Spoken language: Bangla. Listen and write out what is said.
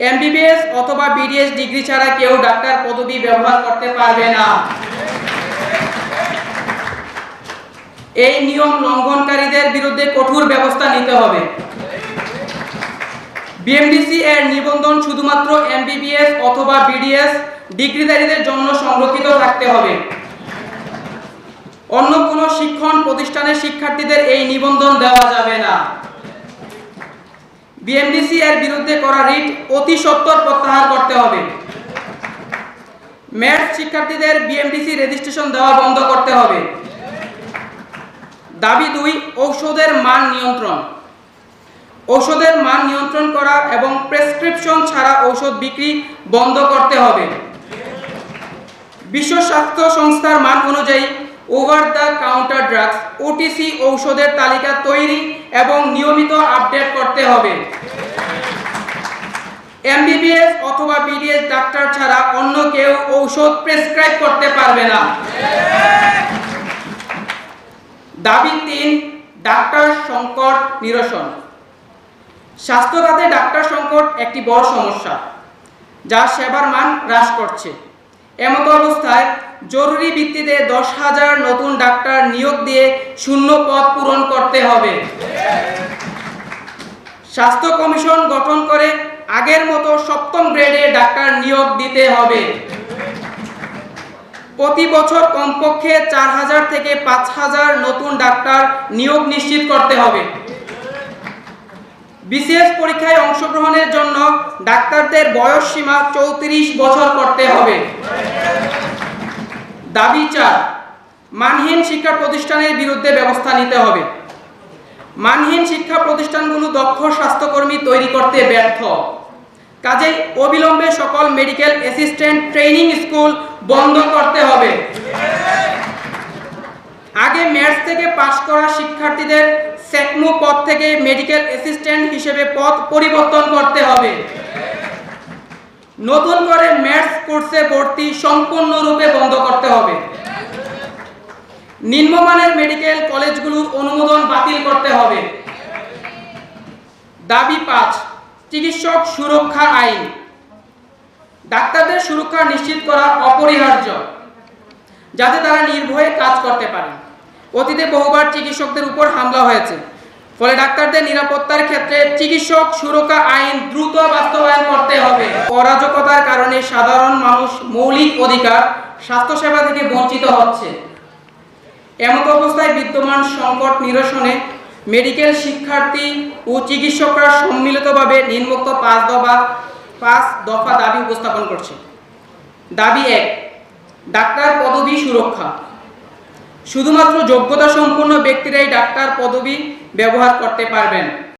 এমবিবিএস অথবা বিডিএস ডিগ্রি ছাড়া কেউ ডাক্তার পদবি ব্যবহার করতে পারবে না। এই নিয়ম লঙ্ঘনকারীদের বিরুদ্ধে কঠোর ব্যবস্থা নিতে হবে। বিএমডিসি এর নিবন্ধন শুধুমাত্র এমবিবিএস অথবা বিডিএস ডিগ্রিধারীদের জন্য সংরক্ষিত থাকতে হবে। অন্য কোনো শিক্ষণ প্রতিষ্ঠানের শিক্ষার্থীদের এই নিবন্ধন দেওয়া যাবে না। বিএমডিসি এর বিরুদ্ধে করা রিট অতি সত্বর প্রত্যাহার করতে হবে। ম্যাথ শিক্ষার্থীদের বিএমডিসি রেজিস্ট্রেশন দেওয়া বন্ধ করতে হবে। দাবি দুই, ঔষধের মান নিয়ন্ত্রণ। ঔষধের মান নিয়ন্ত্রণ করা এবং প্রেসক্রিপশন ছাড়া ঔষধ বিক্রি বন্ধ করতে হবে। বিশ্ব স্বাস্থ্য সংস্থার মান অনুযায়ী over the counter drugs OTC ঔষধের তালিকা তৈরি এবং নিয়মিত আপডেট করতে হবে। এমবিবিএস অথবা বিডিএস ডাক্তার ছাড়া অন্য কেউ ঔষধ প্রেসক্রাইব করতে পারবে না। দাবি তিন, ডাক্তার সংকট নিরসন। স্বাস্থ্য খাতে ডাক্তার সংকট একটি বড় সমস্যা, যা সেবার মান হ্রাস করছে। এমতো অবস্থায় জরুরি ভিত্তিতে দশ হাজার নতুন ডাক্তার নিয়োগ দিয়ে শূন্য পদ পূরণ করতে হবে। স্বাস্থ্য কমিশন গঠন করে আগের মতো সপ্তম গ্রেডে ডাক্তার নিয়োগ দিতে হবে। প্রতি বছর কমপক্ষে চার হাজার থেকে পাঁচ হাজার নতুন ডাক্তার নিয়োগ নিশ্চিত করতে হবে। বিসিএস পরীক্ষায় অংশগ্রহণের জন্য ডাক্তারদের বয়স সীমা চৌত্রিশ বছর করতে হবে। দাবি চার, মানহীন শিক্ষা প্রতিষ্ঠানের বিরুদ্ধে ব্যবস্থা নিতে হবে। মানহীন শিক্ষা প্রতিষ্ঠানগুলো দক্ষ স্বাস্থ্যকর্মী তৈরি করতে ব্যর্থ। কাজেই অবিলম্বে সকল মেডিকেল অ্যাসিস্ট্যান্ট ট্রেনিং স্কুল বন্ধ করতে হবে। আগে ম্যাথস থেকে পাশ করা শিক্ষার্থীদের সেকমো পদ থেকে মেডিকেল অ্যাসিস্ট্যান্ট হিসেবে পদ পরিবর্তন করতে হবে। নতুন করে ম্যাথস কোর্সে ভর্তি সম্পূর্ণরূপে বন্ধ করতে হবে। নিম্নমানের মেডিকেল কলেজগুলোর অনুমোদন বাতিল করতে হবে। দাবি পাঁচ, চিকিৎসক সুরক্ষা আইন। ডাক্তারদের সুরক্ষা নিশ্চিত করা অপরিহার্য, যাতে তারা নির্ভয়ে কাজ করতে পারে। অতীতে বহুবার চিকিৎসকদের উপর হামলা হয়েছে। ফলে ডাক্তারদের নিরাপত্তার ক্ষেত্রে চিকিৎসক, সুরক্ষা আইন দ্রুত বাস্তবায়ন করতে হবে। অরাজকতার কারণে সাধারণ মানুষ মৌলিক অধিকার, স্বাস্থ্যসেবা থেকে বঞ্চিত হচ্ছে। এমত অবস্থায় বিদ্যমান সংকট নিরসনে মেডিকেল শিক্ষার্থী ও চিকিৎসকরা সম্মিলিতভাবে নিম্নোক্ত পাঁচ দফা পাঁচ দফা দাবি উপস্থাপন করছে। দাবি এক, ডাক্তার পদবি সুরক্ষা। শুধুমাত্র যোগ্যতা সম্পন্ন ব্যক্তিরাই ডাক্তার পদবি ব্যবহার করতে পারবেন।